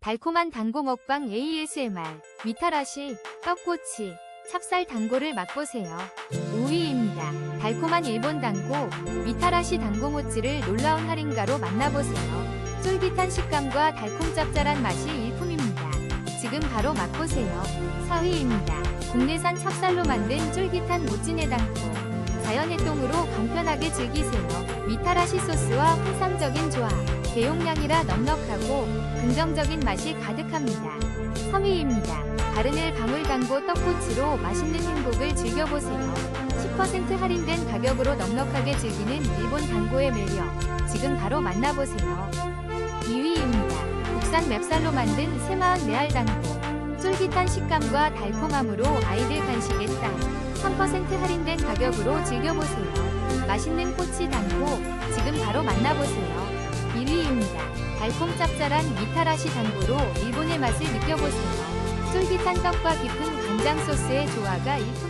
달콤한 단고 먹방 ASMR 미타라시 떡꼬치 찹쌀 단고를 맛보세요. 5위입니다. 달콤한 일본 단고 미타라시 단고모찌를 놀라운 할인가로 만나보세요. 쫄깃한 식감과 달콤 짭짤한 맛이 일품입니다. 지금 바로 맛보세요. 4위입니다. 국내산 찹쌀로 만든 쫄깃한 모찌네 단고 자연의 똥으로 간편하게 즐기세요. 미타라시 소스와 환상적인 조합 대용량이라 넉넉하고 긍정적인 맛이 가득합니다. 3위입니다. 바르넬 방울단고 떡꼬치로 맛있는 행복을 즐겨보세요. 10% 할인된 가격으로 넉넉하게 즐기는 일본 단고의 매력. 지금 바로 만나보세요. 2위입니다. 국산 맵쌀로 만든 새마을 메알 단고. 쫄깃한 식감과 달콤함으로 아이들 간식에 딱3% 할인된 가격으로 즐겨보세요. 맛있는 꼬치 단고. 지금 바로 만나보세요. 1위입니다. 달콤 짭짤한 미타라시 단고로 일본의 맛을 느껴보세요. 쫄깃한 떡과 깊은 간장 소스의 조화가 일품